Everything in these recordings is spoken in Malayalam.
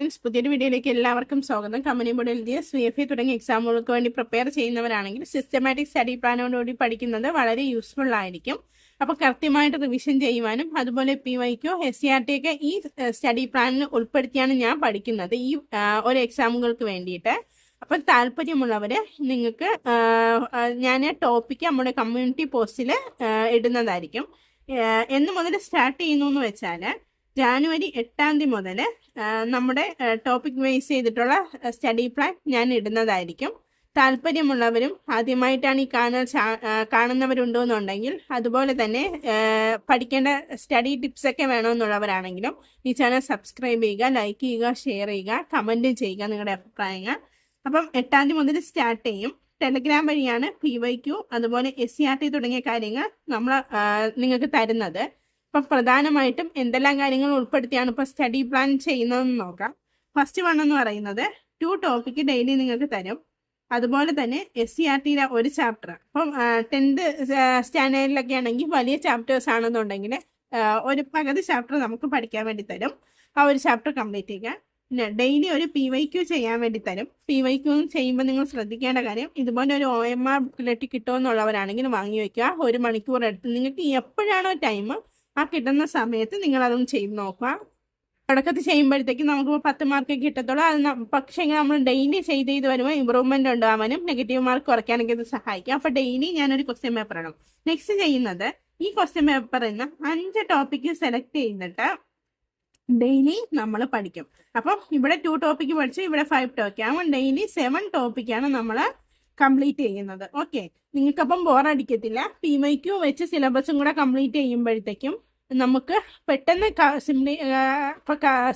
ഫ്രണ്ട്സ് പുതിയൊരു വീഡിയോയിലേക്ക് എല്ലാവർക്കും സ്വാഗതം. കമ്പനി ബോർഡ് എഴുതിയ സി എഫ് ഇ തുടങ്ങിയ എക്സാമുകൾക്ക് വേണ്ടി പ്രിപ്പയർ ചെയ്യുന്നവരാണെങ്കിൽ സിസ്റ്റമാറ്റിക് സ്റ്റഡി പ്ലാനോടുകൂടി പഠിക്കുന്നത് വളരെ യൂസ്ഫുൾ ആയിരിക്കും. അപ്പോൾ കൃത്യമായിട്ട് റിവിഷൻ ചെയ്യുവാനും അതുപോലെ പി വൈക്കോ എസ് സി ആർ ടി ഒക്കെ ഈ സ്റ്റഡി പ്ലാനിൽ ഉൾപ്പെടുത്തിയാണ് ഞാൻ പഠിക്കുന്നത് ഈ ഒരു എക്സാമുകൾക്ക് വേണ്ടിയിട്ട്. അപ്പം താല്പര്യമുള്ളവർ നിങ്ങൾക്ക് ഞാൻ ടോപ്പിക്ക് നമ്മുടെ കമ്മ്യൂണിറ്റി പോസ്റ്റിൽ ഇടുന്നതായിരിക്കും. എന്ന് മുതൽ സ്റ്റാർട്ട് ചെയ്യുന്നു എന്ന് വെച്ചാൽ ജാനുവരി എട്ടാം തീയതി മുതൽ നമ്മുടെ ടോപ്പിക് ബേസ് ചെയ്തിട്ടുള്ള സ്റ്റഡി പ്ലാൻ ഞാൻ ഇടുന്നതായിരിക്കും. താല്പര്യമുള്ളവരും ആദ്യമായിട്ടാണ് ഈ കാണാൻ കാണുന്നവരുണ്ടോ എന്നുണ്ടെങ്കിൽ അതുപോലെ തന്നെ പഠിക്കേണ്ട സ്റ്റഡി ടിപ്സ് ഒക്കെ വേണമെന്നുള്ളവരാണെങ്കിലും ഈ ചാനൽ സബ്സ്ക്രൈബ് ചെയ്യുക ലൈക്ക് ചെയ്യുക ഷെയർ ചെയ്യുക കമന്റ് ചെയ്യുക നിങ്ങളുടെ അഭിപ്രായങ്ങൾ. അപ്പം എട്ടാം തീയതി മുതൽ സ്റ്റാർട്ട് ചെയ്യും. ടെലഗ്രാം വഴിയാണ് പി വൈ ക്യു അതുപോലെ എസ് സി ആർ ടി തുടങ്ങിയ കാര്യങ്ങൾ നമ്മൾ നിങ്ങൾക്ക് തരുന്നത്. അപ്പം പ്രധാനമായിട്ടും എന്തെല്ലാം കാര്യങ്ങൾ ഉൾപ്പെടുത്തിയാണ് ഇപ്പോൾ സ്റ്റഡി പ്ലാൻ ചെയ്യുന്നതെന്ന് നോക്കാം. ഫസ്റ്റ് വൺ എന്ന് പറയുന്നത് ടു ടോപ്പിക്ക് ഡെയിലി നിങ്ങൾക്ക് തരും. അതുപോലെ തന്നെ എസ് സി ആർ ടിയിലെ ഒരു ചാപ്റ്റർ അപ്പം ടെൻത്ത് സ്റ്റാൻഡേർഡിലൊക്കെ ആണെങ്കിൽ വലിയ ചാപ്റ്റേഴ്സ് ആണെന്നുണ്ടെങ്കിൽ ഒരു പകുതി ചാപ്റ്റർ നമുക്ക് പഠിക്കാൻ വേണ്ടി തരും. ആ ഒരു ചാപ്റ്റർ കംപ്ലീറ്റ് ചെയ്യുക. പിന്നെ ഡെയിലി ഒരു പി വൈ ക്യൂ ചെയ്യാൻ വേണ്ടി തരും. പി വൈ ക്യൂ ചെയ്യുമ്പോൾ നിങ്ങൾ ശ്രദ്ധിക്കേണ്ട കാര്യം ഇതുപോലെ ഒരു ഒ എം ആർ ബുക്കിലെറ്റ് കിട്ടുമെന്നുള്ളവരാണെങ്കിൽ വാങ്ങി വയ്ക്കുക. ഒരു മണിക്കൂർ എടുത്ത് നിങ്ങൾക്ക് എപ്പോഴാണോ ടൈം ആ കിട്ടുന്ന സമയത്ത് നിങ്ങൾ അതൊന്ന് ചെയ്ത് നോക്കുക. തുടക്കത്തിൽ ചെയ്യുമ്പോഴത്തേക്ക് നമുക്ക് പത്ത് മാർക്ക് കിട്ടത്തുള്ളൂ. അത് പക്ഷേ നമ്മൾ ഡെയിലി ചെയ്ത് ചെയ്ത് വരുമ്പോൾ ഇമ്പ്രൂവ്മെന്റ് ഉണ്ടാവാനും നെഗറ്റീവ് മാർക്ക് കുറയ്ക്കാനൊക്കെ ഇത് സഹായിക്കും. അപ്പോൾ ഡെയിലി ഞാനൊരു ക്വസ്റ്റ്യൻ പേപ്പർ ഇടും. നെക്സ്റ്റ് ചെയ്യുന്നത് ഈ ക്വസ്റ്റ്യൻ പേപ്പറിൽ നിന്ന് അഞ്ച് ടോപ്പിക്ക് സെലക്ട് ചെയ്തിട്ട് ഡെയിലി നമ്മൾ പഠിക്കും. അപ്പം ഇവിടെ ടു ടോപ്പിക്ക് പഠിച്ചു ഇവിടെ ഫൈവ് ടോപ്പിക്ക് ആവും ഡെയിലി സെവൻ ടോപ്പിക്കാണ് നമ്മൾ കംപ്ലീറ്റ് ചെയ്യുന്നത്. ഓക്കെ നിങ്ങൾക്കപ്പം ബോറടിക്കത്തില്ല പി ക്യു വെച്ച് സിലബസും കൂടെ കംപ്ലീറ്റ് ചെയ്യുമ്പോഴത്തേക്കും നമുക്ക് പെട്ടെന്ന് സിംപ്ലി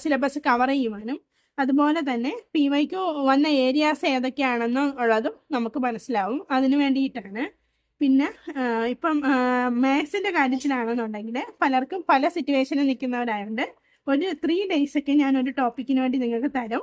സിലബസ് കവർ ചെയ്യുവാനും അതുപോലെ തന്നെ പി വൈക്ക് വന്ന ഏരിയാസ് ഏതൊക്കെയാണെന്ന് ഉള്ളതും നമുക്ക് മനസ്സിലാവും. അതിന് വേണ്ടിയിട്ടാണ്. പിന്നെ ഇപ്പം മാത്സിന്റെ കാര്യത്തിലാണെന്നുണ്ടെങ്കിൽ പലർക്കും പല സിറ്റുവേഷനിൽ നിൽക്കുന്നവരായതുകൊണ്ട് ഒരു ത്രീ ഡേയ്സ് ഒക്കെ ഞാൻ ഒരു ടോപ്പിക്കിന് വേണ്ടി നിങ്ങൾക്ക് തരും.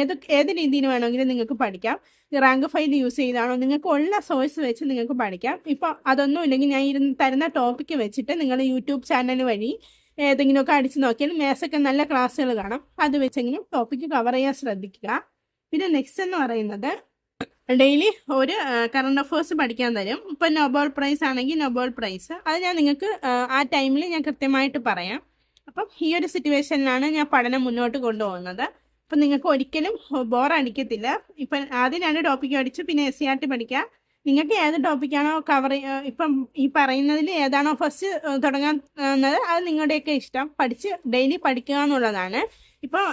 ഏത് ഏത് രീതിയിൽ വേണമെങ്കിലും നിങ്ങൾക്ക് പഠിക്കാം. റാങ്ക് ഫൈൽ യൂസ് ചെയ്താണോ നിങ്ങൾക്ക് ഉള്ള സോഴ്സ് വെച്ച് നിങ്ങൾക്ക് പഠിക്കാം. ഇപ്പോൾ അതൊന്നും ഇല്ലെങ്കിൽ ഞാൻ ഇരുന്ന് തരുന്ന ടോപ്പിക്ക് വെച്ചിട്ട് നിങ്ങൾ യൂട്യൂബ് ചാനൽ വഴി ഏതെങ്കിലുമൊക്കെ അടിച്ച് നോക്കിയാൽ മേസൊക്കെ നല്ല ക്ലാസ്സുകൾ കാണാം. അത് വെച്ചെങ്കിലും ടോപ്പിക്ക് കവർ ചെയ്യാൻ ശ്രദ്ധിക്കുക. പിന്നെ നെക്സ്റ്റ് എന്ന് പറയുന്നത് ഡെയിലി ഒരു കറണ്ട് അഫേഴ്സ് പഠിക്കാൻ തരും. ഇപ്പം നൊബേൾ പ്രൈസ് ആണെങ്കിൽ നൊബേൾ പ്രൈസ് അത് ഞാൻ നിങ്ങൾക്ക് ആ, ആ ടൈമിൽ ഞാൻ കൃത്യമായിട്ട് പറയാം. അപ്പം ഈ ഒരു സിറ്റുവേഷനിലാണ് ഞാൻ പഠനം മുന്നോട്ട് കൊണ്ടുപോകുന്നത്. അപ്പം നിങ്ങൾക്ക് ഒരിക്കലും ബോർ അടിക്കത്തില്ല. ഇപ്പം ആദ്യം രണ്ട് ടോപ്പിക്ക് പഠിച്ചു പിന്നെ എസ് സി ആർ ടി പഠിക്കുക നിങ്ങൾക്ക് ഏത് ടോപ്പിക്കാണോ കവർ ഇപ്പം ഈ പറയുന്നതിൽ ഏതാണോ ഫസ്റ്റ് തുടങ്ങുന്നത് അത് നിങ്ങളുടെയൊക്കെ ഇഷ്ടം. പഠിച്ച് ഡെയിലി പഠിക്കുക എന്നുള്ളതാണ്. ഇപ്പോൾ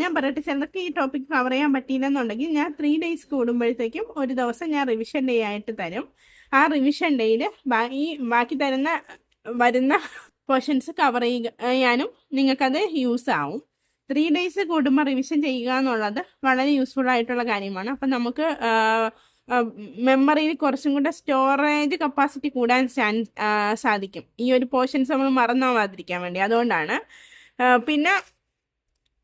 ഞാൻ പറയട്ടെ ചിലർക്ക് ഈ ടോപ്പിക് കവർ ചെയ്യാൻ പറ്റിയില്ലെന്നുണ്ടെങ്കിൽ ഞാൻ ത്രീ ഡേയ്സ് കൂടുമ്പോഴത്തേക്കും ഒരു ദിവസം ഞാൻ റിവിഷൻ ഡേ ആയിട്ട് തരും. ആ റിവിഷൻ ഡേയിൽ ഈ ബാക്കി തരുന്ന വരുന്ന പോർഷൻസ് കവർ ചെയ്യാനും നിങ്ങൾക്കത് യൂസ് ആവും. ത്രീ ഡേയ്സ് കൂടുമ്പോൾ റിവിഷൻ ചെയ്യുക എന്നുള്ളത് വളരെ യൂസ്ഫുൾ ആയിട്ടുള്ള കാര്യമാണ്. അപ്പം നമുക്ക് മെമ്മറിയിൽ കുറച്ചും കൂടെ സ്റ്റോറേജ് കപ്പാസിറ്റി കൂടാൻ സാധിക്കും. ഈ ഒരു പോർഷൻസ് നമ്മൾ മറന്നാവാതിരിക്കാൻ വേണ്ടി. അതുകൊണ്ടാണ് പിന്നെ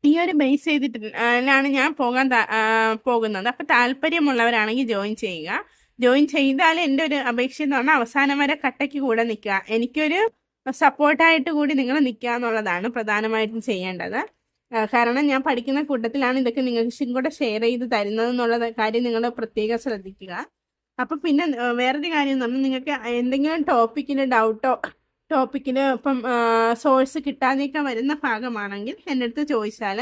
ഈ ഒരു ബേസ് ചെയ്തിട്ടാണ് ഞാൻ പോകാൻ പോകുന്നത്. അപ്പം താല്പര്യമുള്ളവരാണെങ്കിൽ ജോയിൻ ചെയ്യുക. ജോയിൻ ചെയ്താൽ എന്റെ ഒരു അപേക്ഷ എന്ന് പറഞ്ഞാൽ അവസാനം വരെ കട്ടയ്ക്ക് കൂടെ നിൽക്കുക. എനിക്കൊരു സപ്പോർട്ടായിട്ട് കൂടി നിങ്ങൾ നിൽക്കുക എന്നുള്ളതാണ് പ്രധാനമായിട്ടും ചെയ്യേണ്ടത്. കാരണം ഞാൻ പഠിക്കുന്ന കൂട്ടത്തിലാണ് ഇതൊക്കെ നിങ്ങൾക്ക് കൂടെ ഷെയർ ചെയ്ത് തരുന്നത് എന്നുള്ള കാര്യം നിങ്ങൾ പ്രത്യേകം ശ്രദ്ധിക്കുക. അപ്പം പിന്നെ വേറൊരു കാര്യം എന്ന് പറഞ്ഞാൽ നിങ്ങൾക്ക് എന്തെങ്കിലും ടോപ്പിക്കിൽ ഡൗട്ടോ ടോപ്പിക്കിൽ ഇപ്പം സോഴ്സ് കിട്ടാതെയൊക്കെ വരുന്ന ഭാഗമാണെങ്കിൽ എന്റെ അടുത്ത് ചോദിച്ചാൽ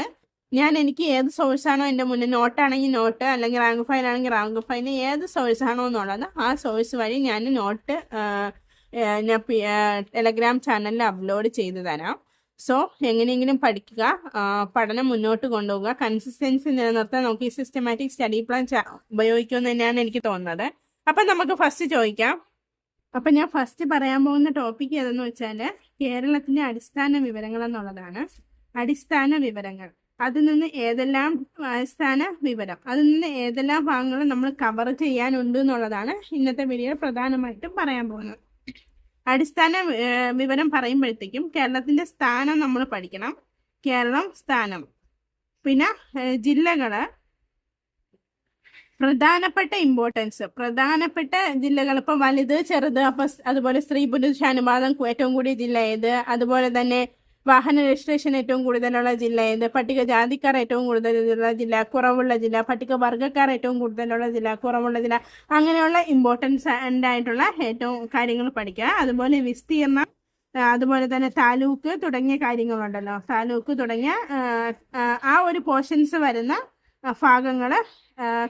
ഞാൻ എനിക്ക് ഏത് സോഴ്സാണോ എന്റെ മുന്നിൽ നോട്ടാണെങ്കിൽ നോട്ട് അല്ലെങ്കിൽ റാങ്ക് ഫയൽ ആണെങ്കിൽ റാങ്ക് ഫയൽ ഏത് സോഴ്സാണോ എന്നുള്ളത് ആ സോഴ്സ് വഴി ഞാൻ നോട്ട് ഞാൻ ടെലഗ്രാം ചാനലിൽ അപ്ലോഡ് ചെയ്തു തരാം. സോ എങ്ങനെയെങ്കിലും പഠിക്കുക പഠനം മുന്നോട്ട് കൊണ്ടുപോകുക കൺസിസ്റ്റൻസി നിലനിർത്താൻ നമുക്ക് ഈ സിസ്റ്റമാറ്റിക് സ്റ്റഡി പ്ലാൻ ഉപയോഗിക്കുമെന്ന് തന്നെയാണ് എനിക്ക് തോന്നുന്നത്. അപ്പം നമുക്ക് ഫസ്റ്റ് ചോദിക്കാം. അപ്പം ഞാൻ ഫസ്റ്റ് പറയാൻ പോകുന്ന ടോപ്പിക് ഏതെന്ന് വെച്ചാൽ കേരളത്തിന്റെ അടിസ്ഥാന വിവരങ്ങൾ എന്നുള്ളതാണ്. അടിസ്ഥാന വിവരങ്ങൾ. അതിൽ നിന്ന് ഏതെല്ലാം അടിസ്ഥാന വിവരം അതിൽ നിന്ന് ഏതെല്ലാം ഭാഗങ്ങൾ നമ്മൾ കവർ ചെയ്യാനുണ്ട് എന്നുള്ളതാണ് ഇന്നത്തെ വീഡിയോയിൽ പ്രധാനമായിട്ടും പറയാൻ പോകുന്നത്. അടിസ്ഥാന വിവരം പറയുമ്പോഴത്തേക്കും കേരളത്തിന്റെ സ്ഥാനം നമ്മൾ പഠിക്കണം. കേരളം സ്ഥാനം. പിന്നെ ജില്ലകൾ പ്രധാനപ്പെട്ട ഇമ്പോർട്ടൻസ് പ്രധാനപ്പെട്ട ജില്ലകൾ. ഇപ്പൊ വലുത് ചെറുത് അപ്പൊ അതുപോലെ സ്ത്രീ പുരുഷ അനുപാതം ഏറ്റവും കൂടിയ ജില്ല ഏത്? അതുപോലെ തന്നെ വാഹന രജിസ്ട്രേഷൻ ഏറ്റവും കൂടുതലുള്ള ജില്ല ഏത്? പട്ടികജാതിക്കാർ ഏറ്റവും കൂടുതലുള്ള ജില്ല കുറവുള്ള ജില്ല പട്ടിക പട്ടികവർഗക്കാർ ഏറ്റവും കൂടുതലുള്ള ജില്ല കുറവുള്ള ജില്ല അങ്ങനെയുള്ള ഇമ്പോർട്ടൻസ് ആയിട്ടുള്ള ഏറ്റവും കാര്യങ്ങൾ പഠിക്കുക. അതുപോലെ വിസ്തീർണം അതുപോലെ തന്നെ താലൂക്ക് തുടങ്ങിയ കാര്യങ്ങളുണ്ടല്ലോ. താലൂക്ക് തുടങ്ങിയ ആ, ഒരു പോർഷൻസ് വരുന്ന ഭാഗങ്ങൾ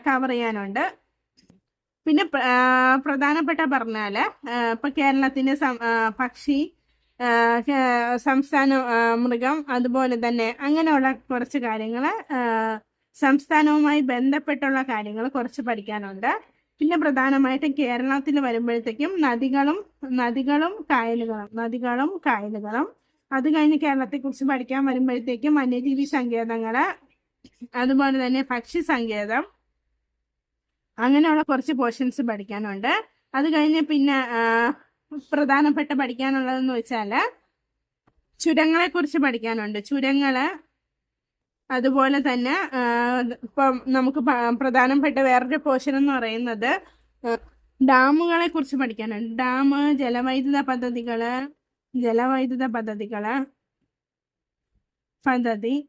കവർ ചെയ്യാനുണ്ട്. പിന്നെ പ്രധാനപ്പെട്ട പറഞ്ഞാൽ ഇപ്പം കേരളത്തിന്റെ പക്ഷി സംസ്ഥാന മൃഗം അതുപോലെ തന്നെ അങ്ങനെയുള്ള കുറച്ച് കാര്യങ്ങൾ സംസ്ഥാനവുമായി ബന്ധപ്പെട്ടുള്ള കാര്യങ്ങൾ കുറച്ച് പഠിക്കാനുണ്ട്. പിന്നെ പ്രധാനമായിട്ടും കേരളത്തിൽ വരുമ്പോഴത്തേക്കും നദികളും നദികളും കായലുകളും നദികളും കായലുകളും. അത് കഴിഞ്ഞ് കേരളത്തെക്കുറിച്ച് പഠിക്കാൻ വരുമ്പോഴത്തേക്കും വന്യജീവി സങ്കേതങ്ങൾ അതുപോലെ തന്നെ പക്ഷി സങ്കേതം അങ്ങനെയുള്ള കുറച്ച് പോർഷൻസ് പഠിക്കാനുണ്ട്. അത് കഴിഞ്ഞ് പിന്നെ പ്രധാനപ്പെട്ട പഠിക്കാനുള്ളതെന്ന് വെച്ചാൽ ചുരങ്ങളെ കുറിച്ച് പഠിക്കാനുണ്ട്. ചുരങ്ങൾ അതുപോലെ തന്നെ ഇപ്പൊ നമുക്ക് പ്രധാനപ്പെട്ട വേറൊരു പോർഷൻ എന്ന് പറയുന്നത് ഡാമുകളെ കുറിച്ച് പഠിക്കാനുണ്ട്. ഡാം ജലവൈദ്യുത പദ്ധതികൾ ജലവൈദ്യുത പദ്ധതികൾ പദ്ധതി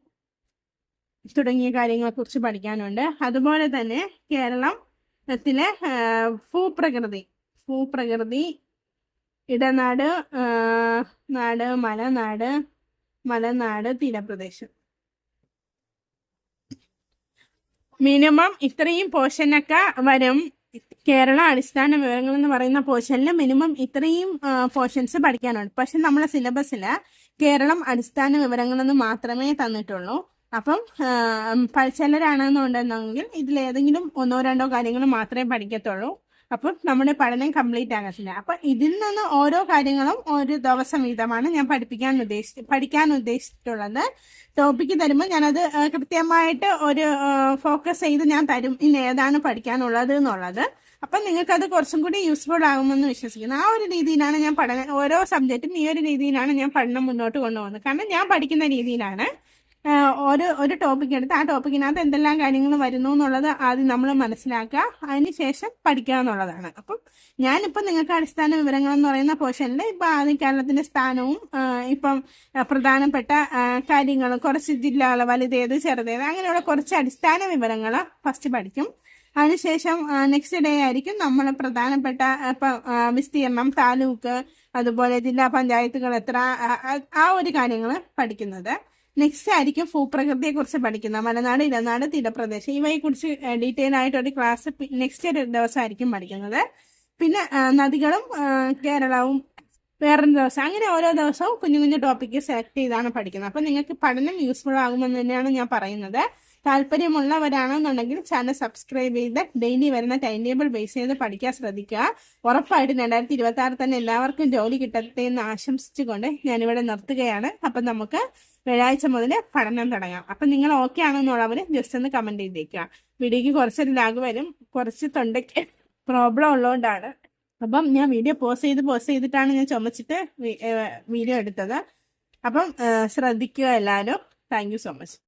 തുടങ്ങിയ കാര്യങ്ങളെ കുറിച്ച് പഠിക്കാനുണ്ട്. അതുപോലെ തന്നെ കേരളത്തിലെ ഭൂപ്രകൃതി ഭൂപ്രകൃതി ഇടനാട് നാട് മലനാട് മലനാട് തീരപ്രദേശം. മിനിമം ഇത്രയും പോർഷനൊക്കെ വരും. കേരള അടിസ്ഥാന വിവരങ്ങൾ എന്ന് പറയുന്ന പോർഷനിൽ മിനിമം ഇത്രയും പോർഷൻസ് പഠിക്കാനുണ്ട്. പക്ഷെ നമ്മളെ സിലബസിൽ കേരളം അടിസ്ഥാന വിവരങ്ങളെന്ന് മാത്രമേ തന്നിട്ടുള്ളൂ. അപ്പം ചിലരാണെന്നുണ്ടെന്നെങ്കിൽ ഇതിലേതെങ്കിലും ഒന്നോ രണ്ടോ കാര്യങ്ങൾ മാത്രമേ പഠിക്കത്തുള്ളൂ. അപ്പം നമ്മുടെ പഠനം കംപ്ലീറ്റ് ആകത്തില്ല അപ്പം ഇതിൽ നിന്ന് ഓരോ കാര്യങ്ങളും ഒരു ദിവസം വീതമാണ് ഞാൻ പഠിപ്പിക്കാൻ ഉദ്ദേശിച്ച് പഠിക്കാൻ ഉദ്ദേശിച്ചിട്ടുള്ളത്. ടോപ്പിക്ക് തരുമ്പോൾ ഞാനത് കൃത്യമായിട്ട് ഒരു ഫോക്കസ് ചെയ്ത് ഞാൻ തരും ഇന്ന് ഏതാണ് പഠിക്കാനുള്ളത് എന്നുള്ളത്. അപ്പം നിങ്ങൾക്കത് കുറച്ചും കൂടി യൂസ്ഫുൾ ആകുമെന്ന് വിശ്വസിക്കുന്നു. ആ ഒരു രീതിയിലാണ് ഞാൻ പഠനം ഓരോ സബ്ജക്റ്റും ഈ ഒരു രീതിയിലാണ് ഞാൻ പഠനം മുന്നോട്ട് കൊണ്ടുപോകുന്നത്. കാരണം ഞാൻ പഠിക്കുന്ന രീതിയിലാണ് ഒരു ഒരു ടോപ്പിക് എടുത്ത് ആ ടോപ്പിക്കിനകത്ത് എന്തെല്ലാം കാര്യങ്ങൾ വരുന്നു എന്നുള്ളത് ആദ്യം നമ്മൾ മനസ്സിലാക്കുക. അതിന് ശേഷം പഠിക്കുക എന്നുള്ളതാണ്. അപ്പം ഞാനിപ്പം നിങ്ങൾക്ക് അടിസ്ഥാന വിവരങ്ങൾ എന്ന് പറയുന്ന പോർഷനിൽ ഇപ്പം ആദ്യം കേരളത്തിന്റെ സ്ഥാനവും ഇപ്പം പ്രധാനപ്പെട്ട കാര്യങ്ങൾ കുറച്ച് ജില്ലകൾ വലുതേത് ചെറുതേത് അങ്ങനെയുള്ള കുറച്ച് അടിസ്ഥാന വിവരങ്ങൾ ഫസ്റ്റ് പഠിക്കും. അതിനുശേഷം നെക്സ്റ്റ് ഡേ ആയിരിക്കും നമ്മൾ പ്രധാനപ്പെട്ട ഇപ്പം വിസ്തീർണം താലൂക്ക് അതുപോലെ ജില്ലാ പഞ്ചായത്തുകൾ എത്ര ആ ഒരു കാര്യങ്ങൾ പഠിക്കുന്നത്. നെക്സ്റ്റ് ആയിരിക്കും ഭൂപ്രകൃതിയെ കുറിച്ച് പഠിക്കുന്നത്. മലനാട് ഇടനാട് തീരപ്രദേശം. ഇവയെ കുറിച്ച് ഡീറ്റെയിൽ ആയിട്ട് ഒരു ക്ലാസ് നെക്സ്റ്റ് ഒരു ദിവസമായിരിക്കും പഠിക്കുന്നത്. പിന്നെ നദികളും കേരളവും വേറൊരു ദിവസം. അങ്ങനെ ഓരോ ദിവസവും കുഞ്ഞു കുഞ്ഞു ടോപ്പിക്ക് സെലക്ട് ചെയ്താണ് പഠിക്കുന്നത്. അപ്പം നിങ്ങൾക്ക് പഠനം യൂസ്ഫുൾ ആകുമെന്ന് തന്നെയാണ് ഞാൻ പറയുന്നത്. താല്പര്യമുള്ളവരാണെന്നുണ്ടെങ്കിൽ ചാനൽ സബ്സ്ക്രൈബ് ചെയ്ത് ഡെയിലി വരുന്ന ടൈം ടേബിൾ ബേസ് ചെയ്ത് പഠിക്കാൻ ശ്രദ്ധിക്കുക. ഉറപ്പായിട്ടും രണ്ടായിരത്തി ഇരുപത്തി ആറ് തന്നെ എല്ലാവർക്കും ജോലി കിട്ടട്ടെ എന്ന് ആശംസിച്ചുകൊണ്ട് ഞാനിവിടെ നിർത്തുകയാണ്. അപ്പം നമുക്ക് വ്യാഴാഴ്ച മുതൽ പഠനം തുടങ്ങാം. അപ്പം നിങ്ങൾ ഓക്കെ ആണെന്നുള്ളവർ ജസ്റ്റ് ഒന്ന് കമന്റ് ചെയ്തേക്കുക. വീഡിയോക്ക് കുറച്ചൊരു ലാഗ് വരും. കുറച്ച് തൊണ്ടയ്ക്ക് പ്രോബ്ലം ഉള്ളതുകൊണ്ടാണ് അപ്പം ഞാൻ വീഡിയോ പോസ് ചെയ്ത് പോസ് ചെയ്തിട്ടാണ് ഞാൻ ചുമച്ചിട്ട് വീഡിയോ എടുത്തത്. അപ്പം ശ്രദ്ധിക്കുക എല്ലാവരും. Thank so much